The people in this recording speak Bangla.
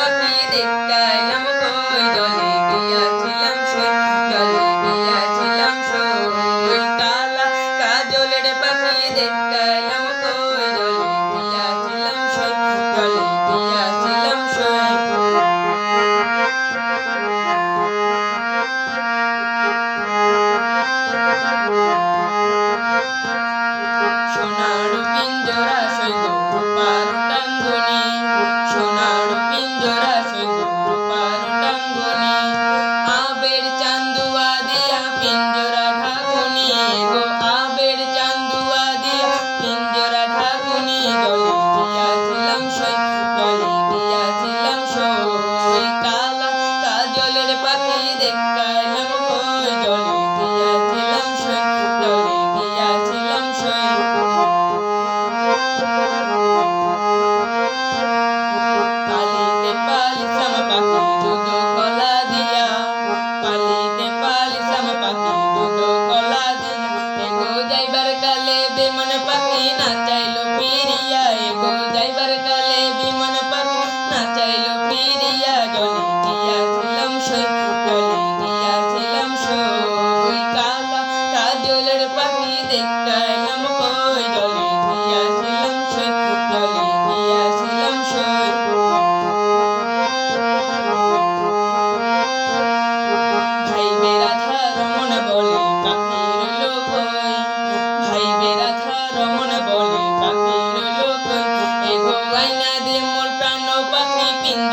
পাখি দেখাইলাম কই জলে গিয়াছিলাম সই জলে গিয়াছিলাম সই কালা কাজলের পাখি দেখাইলাম কই জলে গিয়াছিলাম সই জলে গিয়াছিলাম সই সোনার পিঞ্জরা সৈগ রূপার টাঙ্গুনি দিয়া গলি দিয়া ছিলাম সই গলি দিয়া ছিলাম সই কালা কাজলের পাখি দেখালাম কই গলি দিয়া ছিলাম সই গলি দিয়া ছিলাম সই ভাই মেরা ধার মন বলে পাখি রইল এগো আইনা দিয়ে মন in